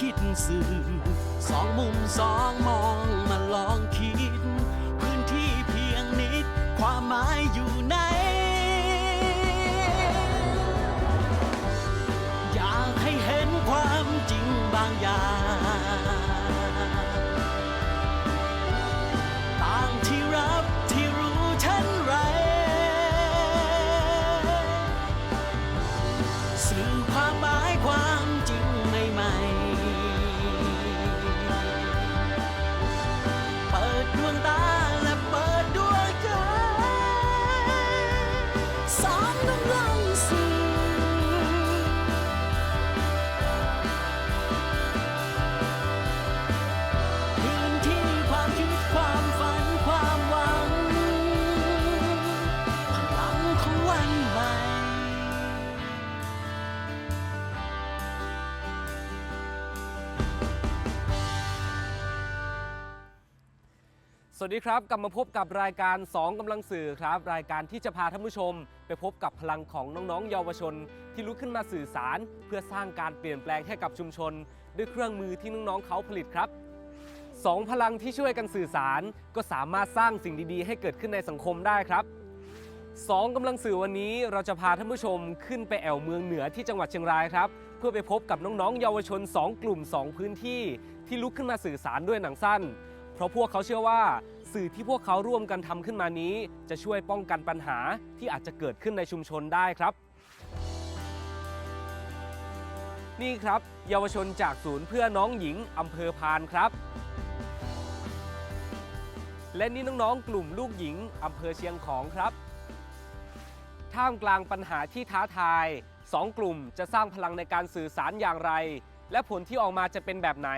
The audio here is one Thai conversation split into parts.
คิดสื่อสองมุมสองมองมาลองคิด พื้นที่เพียงนิด ความหมายอยู่ วัสดีครับ กลับมาพบกับรายการ 2กำลังสื่อครับ รายการที่จะพาท่านผู้ชม ไปพบกับพลังของน้องๆ เยาวชน ที่ลุกขึ้นมาสื่อสาร เพื่อสร้างการเปลี่ยนแปลงให้กับชุมชน ด้วยเครื่องมือที่น้องๆเขาผลิตครับสองพลังที่ช่วยกันสื่อสาร ก็สามารถสร้างสิ่งดีๆ ให้เกิดขึ้นในสังคมได้ครับสองกำลังสื่อวันนี้เราจะพาท่านผู้ชมขึ้นไปแอวเมืองเหนือที่จังหวัดเชียงรายครับ เพื่อไปพบกับน้องๆ เยาวชน 2 กลุ่ม 2 พื้นที่ ที่ลุกขึ้นมาสื่อสารด้วยหนังสั้น เพราะพวกเขาเชื่อว่า สื่อที่พวกเขาร่วมกันทำขึ้นมานี้ จะช่วยป้องกันปัญหาที่อาจจะเกิดขึ้นในชุมชนได้ครับ นี่ครับ เยาวชนจากศูนย์เพื่อน้องหญิงอำเภอพานครับ และนี่น้องๆ กลุ่มลูกหญิงอำเภอเชียงของครับ ท่ามกลางปัญหาที่ท้าทายสองกลุ่มจะสร้างพลังในการสื่อสารอย่างไร และผลที่ออกมาจะเป็นแบบไหน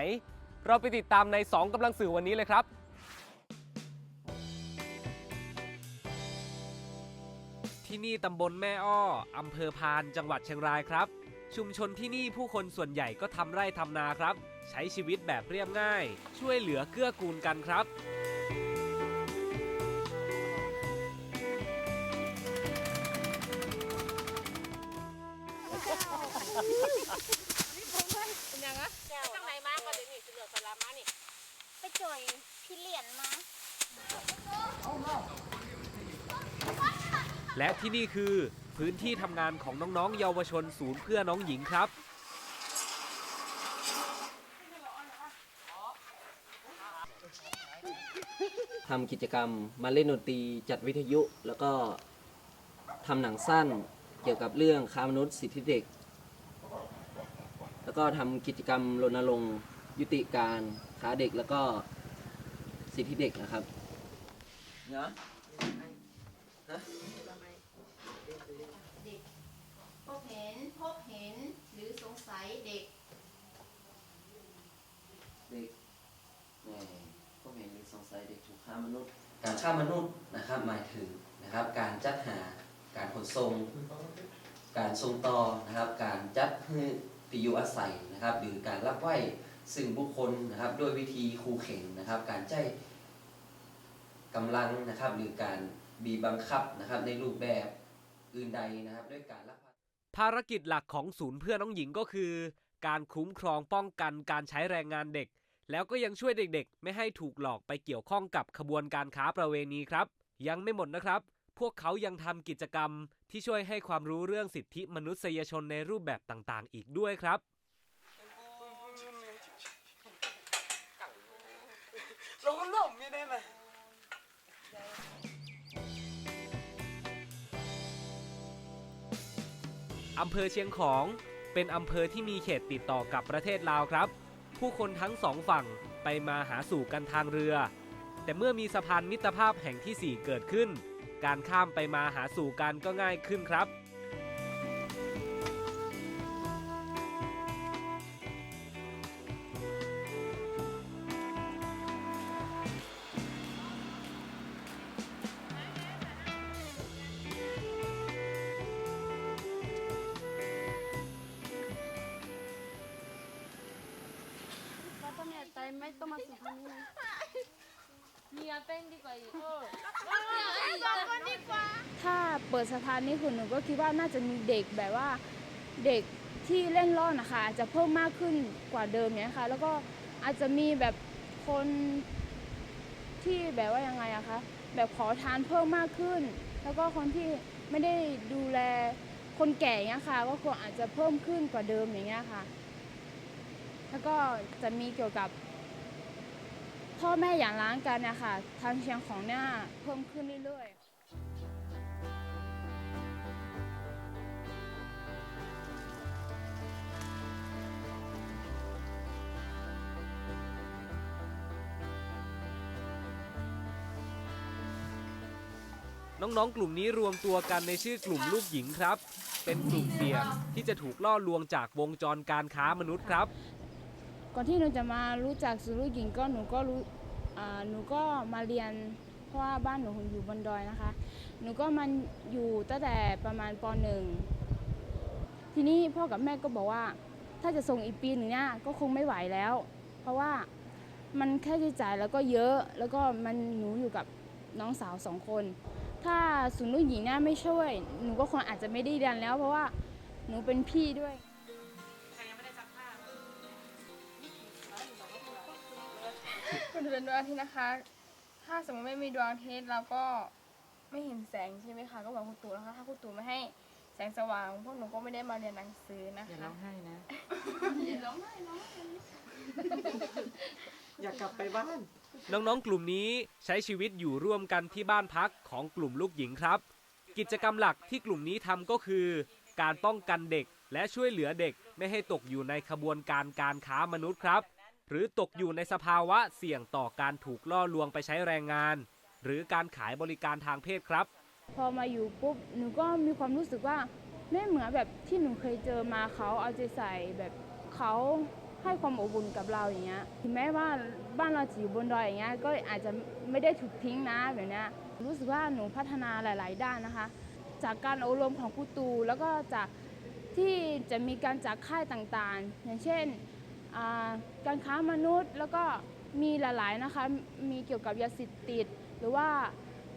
เราไปติดตามใน 2กำลังสื่อวันนี้เลยครับ ที่นี่ตำบลแม่อ้ออำเภอพานจังหวัดเชียงรายครับ ชุมชนที่นี่ผู้คนส่วนใหญ่ก็ทำไร่ทำนาครับ ใช้ชีวิตแบบเรียบง่าย ช่วยเหลือเกื้อกูลกันครับ เป็นยังอะจังไหนมาก็เดี๋ยวนี้สิเหลือสลามานี่ ไปจ่อยพี่เหรียญมา และที่นี่คือพื้นที่ทำงานของน้องๆ เยาวชนศูนย์เพื่อน้องหญิงครับ ทำกิจกรรมมาเล่นดนตรีจัดวิทยุ แล้วก็ทำหนังสั้นเกี่ยวกับเรื่องค้ามนุษย์สิทธิเด็ก แล้วก็ทำกิจกรรมรณรงค์ยุติการค้าเด็กแล้วก็สิทธิเด็กนะครับเนาะ พบเห็น พบเห็น ห ยเด็ก เด็กแม่พวกเห็นหรือสงสัยเด็กถูกค้ามนุษย์ การค้ามนุษย์นะครับหมายถึงนะครับ การจัดหาการขนส่งการส่งต่อนะครับ การจัดให้ที่อยู่อาศัยนะครับ หรือการรับไหวซึ่งบุคคลนะครับด้วยวิธีคูเข็นนะครับ การใช้กำลังนะครับ หรือการบีบบังคับนะครับในรูปแบบอื่นใดนะครับ ด้วยการลักพา ภารกิจหลักของศูนย์เพื่อน้องหญิงก็คือ การคุ้มครองป้องกันการใช้แรงงานเด็ก แล้วก็ยังช่วยเด็กๆ ไม่ให้ถูกหลอกไปเกี่ยวข้องกับขบวนการค้าประเวณีครับ ยังไม่หมดนะครับ พวกเขายังทำกิจกรรมที่ช่วยให้ความรู้เรื่องสิทธิมนุษยชนในรูปแบบต่างๆ อีกด้วยครับ อำเภอเชียงของ เป็นอำเภอที่มีเขตติดต่อกับประเทศลาวครับ ผู้คนทั้งสองฝั่งไปมาหาสู่กันทางเรือ แต่เมื่อมีสะพานมิตรภาพแห่งที่ 4 เกิดขึ้น การข้ามไปมาหาสู่กันก็ง่ายขึ้นครับ เมียเป็นดีกว่าอีกสองคนดีกว่า ถ้าเปิดสะพานนี้คือหนูก็คิดว่าน่าจะมีเด็กแบบว่าเด็กที่เล่นร่อนนะคะอาจจะเพิ่มมากขึ้นกว่าเดิมเนี้ยค่ะ แล้วก็อาจจะมีแบบคนที่แบบว่ายังไงอะคะแบบขอทานเพิ่มมากขึ้น แล้วก็คนที่ไม่ได้ดูแลคนแก่เงี้ยค่ะก็คงอาจจะเพิ่มขึ้นกว่าเดิมอย่างเงี้ยค่ะ แล้วก็จะมีเกี่ยวกับ พ่อแม่อย่างร้างกันนะคะทางเชียงของเนี่ยเพิ่มขึ้นเรื่อยๆน้องๆ กลุ่มนี้รวมตัวกันในชื่อกลุ่มลูกหญิงครับ เป็นกลุ่มเสี่ยงที่จะถูกล่อลวงจากวงจรการค้ามนุษย์ครับ ก่อนที่หนูจะมารู้จักสุรุหญิงก็หนูก็รู้หนูก็มาเรียนเพราะว่าบ้านหนูอยู่บนดอยนะคะ หนูก็มันอยู่ตั้งแต่ประมาณปหนึ่งทีนี้พ่อกับแม่ก็บอกว่า ถ้าจะส่งอีกปีหนึ่งเนี่ยก็คงไม่ไหวแล้ว เพราะว่ามันค่าใช้จ่ายแล้วก็เยอะแล้วก็มันหนูอยู่กับน้องสาวสองคน ถ้าสุนุหญิงเนี่ยไม่ช่วย หนูก็คงอาจจะไม่ได้เรียนแล้ว เพราะว่าหนูเป็นพี่ด้วย คุณเป็นดวงอาทิตย์นะคะ ถ้าสมมติไม่มีดวงอาทิตย์เราก็ไม่เห็นแสงใช่ไหมคะ ก็บอกคุณตู่นะคะ ถ้าคุณตู่ไม่ให้แสงสว่างพวกหนูก็ไม่ได้มาเรียนหนังสือนะคะอย่าร้องไห้นะอยากกลับไปบ้าน น้องๆ กลุ่มนี้ใช้ชีวิตอยู่ร่วมกันที่บ้านพักของกลุ่มลูกหญิงครับ กิจกรรมหลักที่กลุ่มนี้ทำก็คือ การป้องกันเด็กและช่วยเหลือเด็กไม่ให้ตกอยู่ในขบวนการการค้ามนุษย์ครับ หรือตกอยู่ในสภาวะเสี่ยงต่อการถูกล่อลวงไปใช้แรงงาน หรือการขายบริการทางเพศครับ พอมาอยู่ปุ๊บหนูก็มีความรู้สึกว่าไม่เหมือนแบบที่หนูเคยเจอมาเขาเอาใจใส่แบบเขาให้ความอบอุ่นกับเราอย่างเงี้ยถึงแม้ว่าบ้านเราจะอยู่บนดอยอย่างเงี้ยก็อาจจะไม่ได้ถูกทิ้งนะแบบเนี้ยรู้สึกว่าหนูพัฒนาหลาย ๆ ด้านนะคะ จากการอบรมของครูตูแล้วก็จากที่จะมีการจัดค่ายต่างๆ อย่างเช่น การค้ามนุษย์แล้วก็มีหลายๆนะคะมีเกี่ยวกับยาเสพติดหรือว่า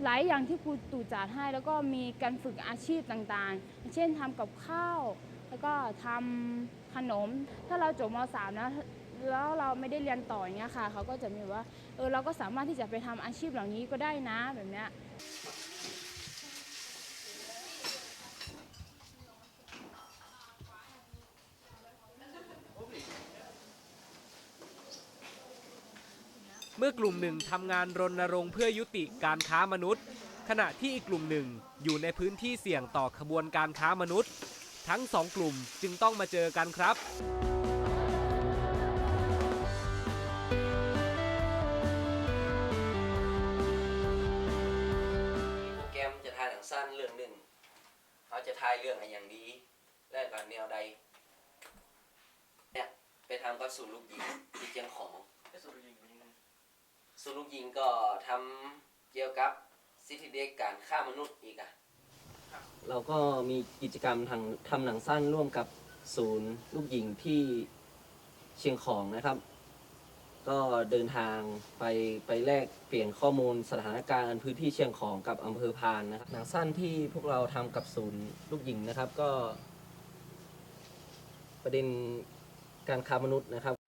หลายอย่างที่ครูตู่จัดให้ แล้วก็มีการฝึกอาชีพต่างๆ เช่นทำกับข้าว แล้วก็ทำขนม ถ้าเราจบม .3 นะแล้วเราไม่ได้เรียนต่ออย่างเงี้ยค่ะเขาก็จะมีว่าเออเราก็สามารถที่จะไปทำอาชีพเหล่านี้ก็ได้นะแบบเนี้ย เมื่อกลุ่มหนึ่งทำงานรณรงค์เพื่อยุติการค้ามนุษย์ ขณะที่อีกกลุ่มหนึ่งอยู่ในพื้นที่เสี่ยงต่อขบวนการค้ามนุษย์ ทั้งสองกลุ่มจึงต้องมาเจอกันครับโปรแกรมจะถ่ายหนังสั้นเรื่องหนึ่งเขาจะถ่ายเรื่องอะไรอย่างนี้และกับแนวใดเนี่ยไปทำกับศูนย์ลูกยิงที่เชียงของศูนย์ ลูกยิงก็ทำเกี่ยวกับสิทธิเด็กการฆ่ามนุษย์อีกอะเราก็มีกิจกรรมทางทำหนังสั้นร่วมกับศูนย์ลูกยิงที่เชียงของนะครับ ก็เดินทางไปไปแลกเปลี่ยนข้อมูลสถานการณ์พื้นที่เชียงของกับอำเภอพานนะครับ หนังสั้นที่พวกเราทำกับศูนย์ลูกหญิงนะครับก็ ประเด็นการค้ามนุษย์นะครับ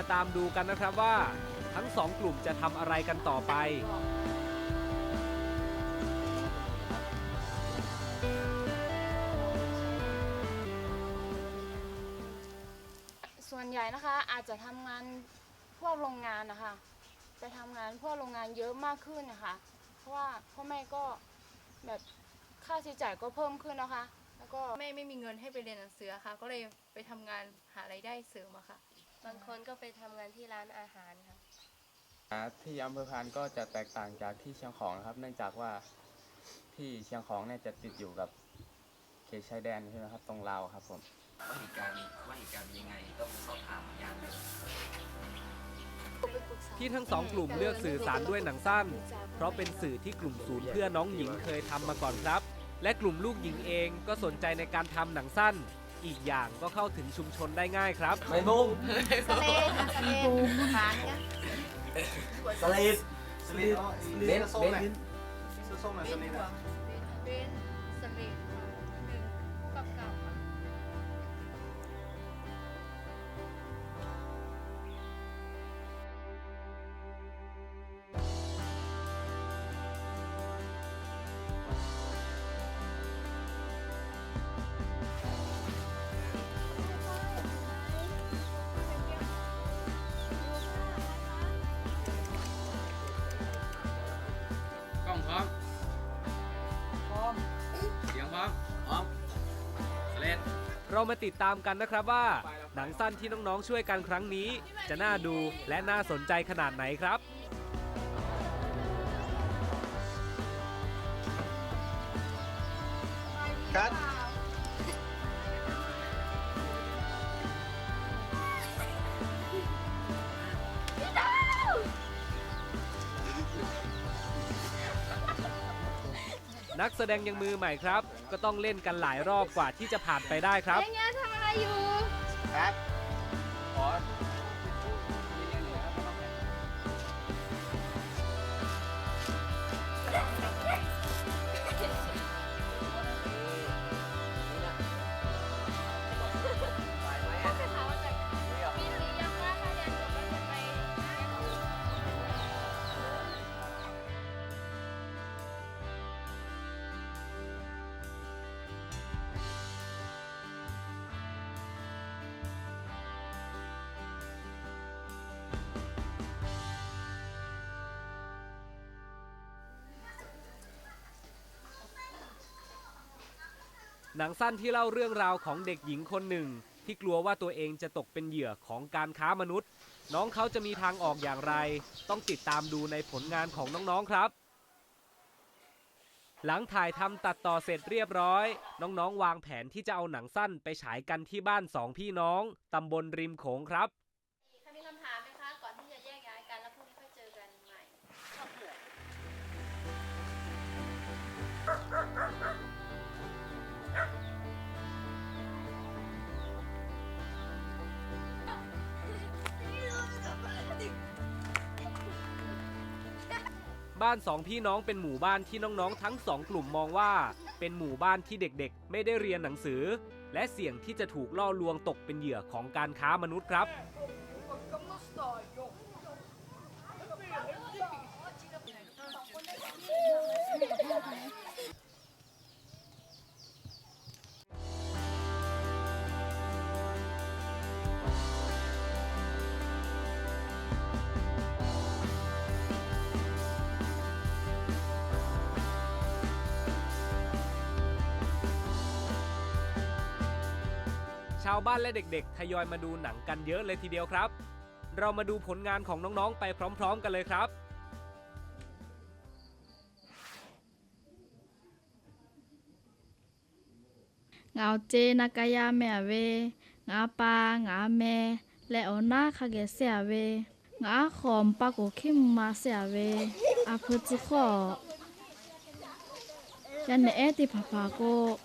มาตามดูกันนะครับว่า ทั้งสองกลุ่มจะทำอะไรกันต่อไป ส่วนใหญ่นะคะอาจจะทำงานพวกโรงงานนะคะไปทำงานพวกโรงงานเยอะมากขึ้นนะคะ เพราะว่าพ่อแม่ก็แบบค่าใช้จ่ายก็เพิ่มขึ้นนะคะ แล้วก็ แม่ไม่มีเงินให้ไปเรียนหนังสือะค่ะ ก็เลยไปทำงานหารายได้เสริมอะค่ะ บางคนก็ไปทำงานที่ร้านอาหารค่ะ อ่าที่อำเภอพานก็จะแตกต่างจากที่เชียงของนะครับ เนื่องจากว่าที่เชียงของเนี่ยจะติดอยู่กับเขตชายแดนใช่ไหมครับตรงลาวครับผม ว่าเหตุการณ์ว่าเหตุการณ์เป็นยังไงต้องสอบถามอย่างหนึ่ง ที่ทั้งสองกลุ่มเลือกสื่อสารด้วยหนังสั้น เพราะเป็นสื่อที่กลุ่มศูนย์เพื่อน้องหญิงเคยทำมาก่อนครับ และกลุ่มลูกหญิงเองก็สนใจในการทำหนังสั้น อีกอย่างก็เข้าถึงชุมชนได้ง่ายครับ ไม่มุงสเลดสเลดฐานกันสลิดสลิดเบนเบนเป็นหัวเป็น มาติดตามกันนะครับว่า หนังสั้นที่น้องๆช่วยกันครั้งนี้ จะน่าดูและน่าสนใจขนาดไหนครับนักแสดงยังมือใหม่ครับ ก็ต้องเล่นกันหลายรอบกว่าที่จะผ่านไปได้ครับเงี้ยทำอะไรอยู่ ครับ หนังสั้นที่เล่าเรื่องราวของเด็กหญิงคนหนึ่ง ที่กลัวว่าตัวเองจะตกเป็นเหยื่อของการค้ามนุษย์ น้องเขาจะมีทางออกอย่างไร ต้องติดตามดูในผลงานของน้องๆครับ หลังถ่ายทำตัดต่อเสร็จเรียบร้อย น้องๆ วางแผนที่จะเอาหนังสั้นไปฉายกันที่บ้านสองพี่น้องตำบลริมโขงครับ บ้านสองพี่น้องเป็นหมู่บ้านที่น้องๆทั้งสองกลุ่มมองว่า เป็นหมู่บ้านที่เด็กๆ ไม่ได้เรียนหนังสือ และเสี่ยงที่จะถูกล่อลวงตกเป็นเหยื่อของการค้ามนุษย์ครับาวบ้านและเด็กๆ ทยอยมาดูหนังกันเยอะเลยทีเดียวครับ เรามาดูผลงานของน้องๆ ไปพร้อม ๆ กันเลยครับเงาเจนากายาแมเว งาปางาแม และอนาคาเกเสียเว งาขอมปากโกขิมมาเสียเวอาพุจิขอยันเนอติพาพาโก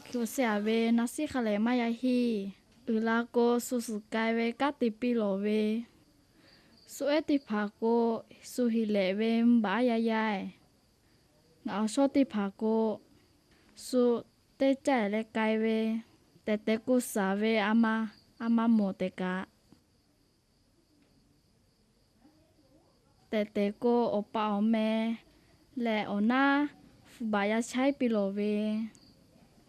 คิวเสียเวนัสซิคาเลมายาฮี อืลาโกสุสกายเวกัติปิโลเวสุเอติพาโกสุฮิเลเวมบายายายงาโชติพาโกสุเตใจเลกายเวแต่เตกุสาเวอามาอามาโมเตกะแต่เตโกโอปาโอเมและโอนาฟบายาใช้ปิโลเว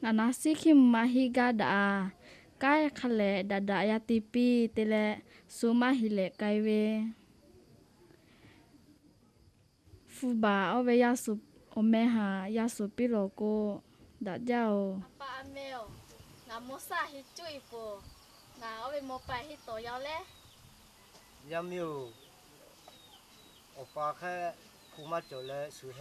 งานาซิคิมมาฮิกาดา ใกล้คะแลดาดายาติปีเตแลซูมาหิเลไกเวฟูบาเอาเวยาสุโอเมหายาสุปิโลโกดาเจ้า apa amel nga mosa hi chui po nga obe mo pa hi to yao le ยังมีอยู่โอปาแค่คูมาจเลยสุเฮ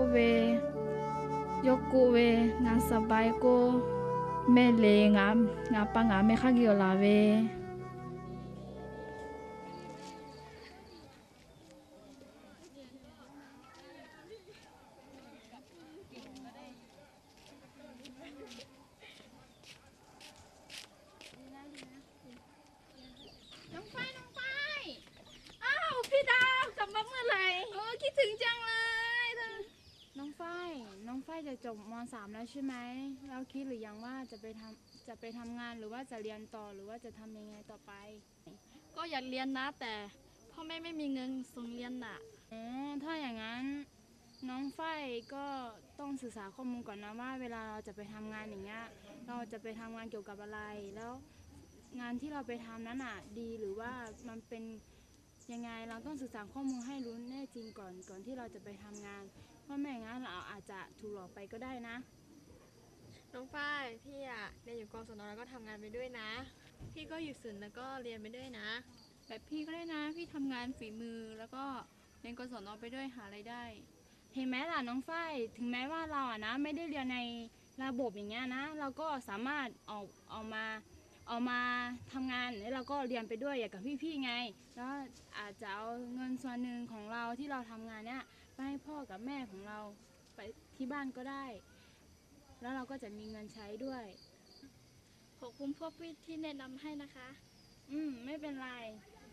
สุเฮละตุมาจเลยงาโดมาโต ใช่ไหมแล้วคิดหรือยังว่าจะไปทำจะไปทำงานหรือว่าจะเรียนต่อหรือว่าจะทำยังไงต่อไป ก็อยากเรียนนะแต่พ่อแม่ไม่มีเงินส่งเรียนน่ะอ๋อถ้าอย่างนั้นน้องฝ้ายก็ต้องศึกษาข้อมูลก่อนนะว่า เวลาเราจะไปทำงานอย่างเงี้ยเราจะไปทำงานเกี่ยวกับอะไร แล้วงานที่เราไปทำนั้นอะดีหรือว่ามันเป็นยังไงเราต้องศึกษาข้อมูลให้รู้แน่จริงก่อนก่อนที่เราจะไปทำงาน เพราะไม่อย่างนั้นเราอาจจะถูกหลอกไปก็ได้นะ น้องฝ้ายพี่อะเรียนอยู่กศนแล้วก็ทำงานไปด้วยนะ พี่ก็อยู่ศูนย์แล้วก็เรียนไปด้วยนะ แบบพี่ก็ได้นะ พี่ทำงานฝีมือแล้วก็เรียนกศนไปด้วยหาไรายได้ เห็นไหมล่ะน้องฝ้ายถึงแม้ว่าเราอะนะไม่ได้เรียนในระบบอย่างเงี้ยนะ เราก็สามารถออกออกมาออกมาทำงานแล้วเราก็เรียนไปด้วยอย่างกับพี่ๆไง แล้วอาจจะเอาเงินส่วนหนึ่งของเราที่เราทำงานเนี้ยไปให้พ่อกับแม่ของเราไปที่บ้านก็ได้ แล้วเราก็จะมีเงินใช้ด้วย ขอบคุณพวกพี่ที่แนะนำให้นะคะ อืม ไม่เป็นไร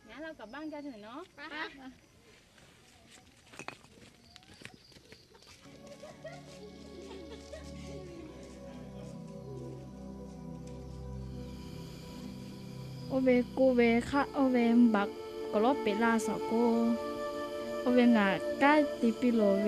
งั้นเรากลับบ้านกันเถอะเนาะโอเวกูเวคะโอเวมบักกะโลเปลาสอโกโอเวงากาติปิโลเว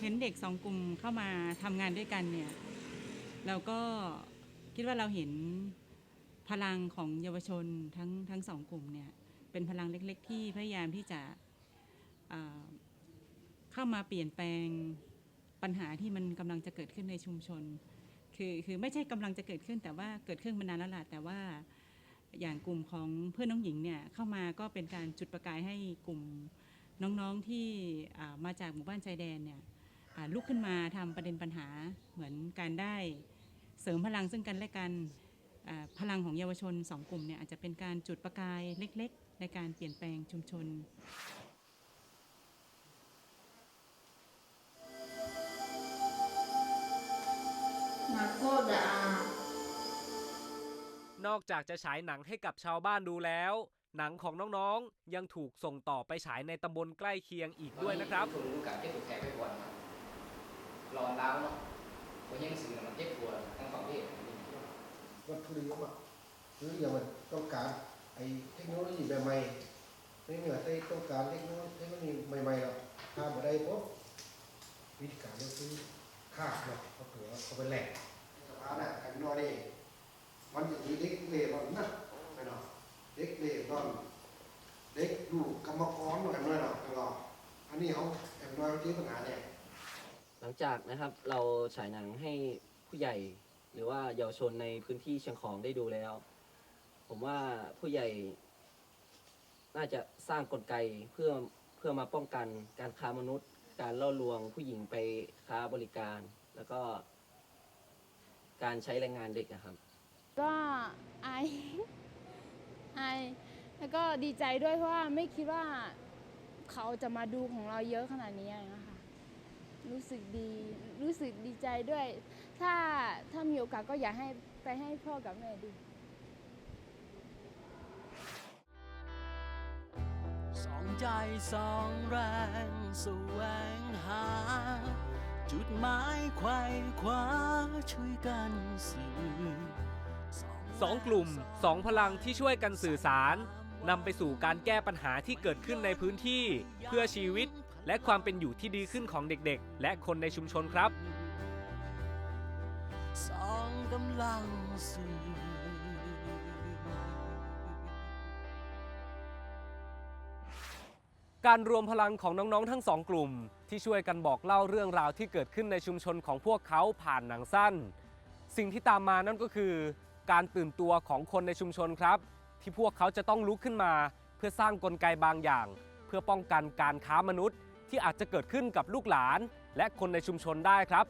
เห็นเด็กสองกลุ่มเข้ามาทำงานด้วยกันเนี่ย เราก็คิดว่าเราเห็นพลังของเยาวชนทั้งทั้งสองกลุ่มเนี่ย เป็นพลังเล็กๆ ที่พยายามที่จะเข้ามาเปลี่ยนแปลงปัญหาที่มันกำลังจะเกิดขึ้นในชุมชน คือคือไม่ใช่กำลังจะเกิดขึ้นแต่ว่าเกิดขึ้นมานานแล้วล่ะแต่ว่าอย่างกลุ่มของเพื่อนน้องหญิงเนี่ยเข้ามาก็เป็นการจุดประกายให้กลุ่มน้องๆที่มาจากหมู่บ้านชายแดนเนี่ย ลุกขึ้นมาทำประเด็นปัญหาเหมือนการได้เสริมพลังซึ่งกันและกันอ่าพลังของเยาวชนสองกลุ่มเนี่ยอาจจะเป็นการจุดประกายเล็ก ๆ ในการเปลี่ยนแปลงชุมชนนอกจากจะฉายหนังให้กับชาวบ้านดูแล้ว หนังของน้องๆยังถูกส่งต่อไปฉายในตำบลใกล้เคียงอีกด้วยนะครับถูกการเก็บถูกแขกไปก่อนค รับรอแล้วเนาะคนยังสื่อมันเจ็บปวดทั้งสองที่วัตถุดิบอะหรืออย่างมันต้องการไอ้เทคโนโลยีแบบใหม่ไม่เหมือนไอ้ต้องการเทคโนโลยีใหม่ๆหรอกถ้าบ่ไดปุ๊บวิธีการก็คือฆ่าเนาะเขาถือว่าเขาเป็นแหล่งสภาพน่ะกันนอนี่มันจะมีเด็กเล่ร่อนนะไปเนาะเด็กเล่ร่อนเด็กดูกรรมกรหน่อยหน่อยเนาะอดอันนี้เขาแอบน้อยที่ปัญหาเนี่ย หลังจากนะครับเราฉายหนังให้ผู้ใหญ่ หรือว่าเยาวชนในพื้นที่เชียงของได้ดูแล้ว ผมว่าผู้ใหญ่ น่าจะสร้างกลไกเพื่อเพื่อมาป้องกันการค้ามนุษย์ การล่อลวงผู้หญิงไปค้าบริการ แล้วก็ การใช้แรงงานเด็กอะครับ ก็อายอายแล้วก็ดีใจด้วยเพราะว่าไม่คิดว่าเขาจะมาดูของเราเยอะขนาดนี้อย่างเงี้ยค่ะ รู้สึกดีรู้สึกดีใจด้วย ถ้าถ้ามีโอกาสก็อยากให้ไปให้พ่อกับแม่ดู สองใจสองแรงแสวงหา จุดหมายไขว้คว้าช่วยกันสื่อสองกลุ่มสองพลังที่ช่วยกันสื่อสารนำไปสู่การแก้ปัญหาที่เกิดขึ้นในพื้นที่ เพื่อชีวิต และความเป็นอยู่ที่ดีขึ้นของเด็กๆ และคนในชุมชนครับสองกำลังสื่อการรวมพลังของน้องๆ ทั้งสองกลุ่ม ที่ช่วยกันบอกเล่าเรื่องราวที่เกิดขึ้นในชุมชนของพวกเขาผ่านหนังสั้น สิ่งที่ตามมานั่นก็คือ การตื่นตัวของคนในชุมชนครับ ที่พวกเขาจะต้องลุกขึ้นมา เพื่อสร้างกลไกบางอย่าง เพื่อป้องกันการค้ามนุษย์ ที่อาจจะเกิดขึ้นกับลูกหลาน และคนในชุมชนได้ครับ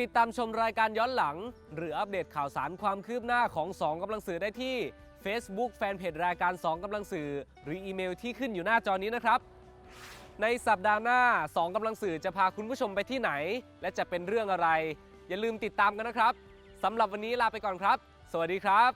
ติดตามชมรายการย้อนหลัง หรืออัปเดตข่าวสารความคืบหน้าของสองกำลังสื่อได้ที่ Facebook แฟนเพจรายการสองกำลังสื่อ หรืออีเมลที่ขึ้นอยู่หน้าจอนี้นะครับ ในสัปดาห์หน้า 2กำลังสื่อจะพาคุณผู้ชมไปที่ไหน และจะเป็นเรื่องอะไร อย่าลืมติดตามกันนะครับสำหรับวันนี้ลาไปก่อนครับ สวัสดีครับ